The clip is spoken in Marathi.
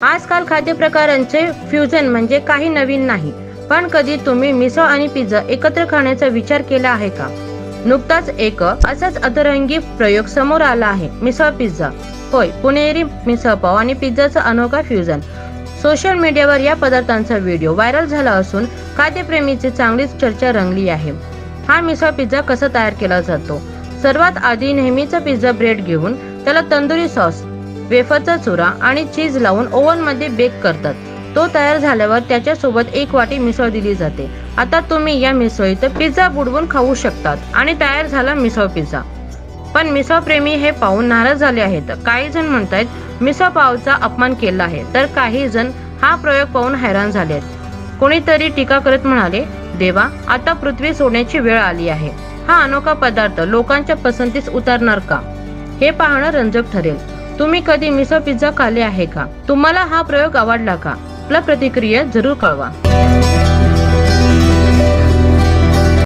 आजकाल खाद्यप्रकारांचे फ्युजन म्हणजे काही नवीन नाही. पण कधी तुम्ही मिसळ आणि पिझ्झा एकत्र खाण्याचा विचार केला आहे का? नुकताच एक असाच अतरंगी प्रयोग समोर आला आहे. मिसळ पिझ्झा होय पुणेरी मिसळ पाव आणि पिझ्झाचा अनोखा फ्युजन सोशल मीडियावर या पदार्थांचा व्हिडिओ व्हायरल झाला असून खाद्यप्रेमीची चांगलीच चर्चा रंगली आहे. हा मिसळ पिझ्झा कसा तयार केला जातो? सर्वात आधी नेहमीचा पिझ्झा ब्रेड घेऊन त्याला तंदुरी सॉस वेफरचा चुरा आणि चीज लावून ओव्हनमध्ये बेक करतात. तो तयार झाल्यावर त्याच्यासोबत एक वाटी मिसळ दिली जाते. आता तुम्ही या मिसळीत पिझ्झा बुडवून खाऊ शकतात आणि तयार झाला मिसळ पिझ्झा. पण मिसळ प्रेमी हे पाहून नाराज झाले आहेत. काही जण म्हणतायत मिसळ पावचा अपमान केला आहे. तर काही जण हा प्रयोग पाहून हैराण झाले आहेत. कोणीतरी टीका करत म्हणाले देवा आता पृथ्वी सोडण्याची वेळ आली आहे. हा अनोखा पदार्थ लोकांच्या पसंतीस उतरणार का? हे पाहणं रंजक ठरेल. तुम्ही कधी मिसळ पिझ्झा खाल्ले आहे का? तुम्हाला हा प्रयोग आवडला का? आपला प्रतिक्रिया जरूर कळवा.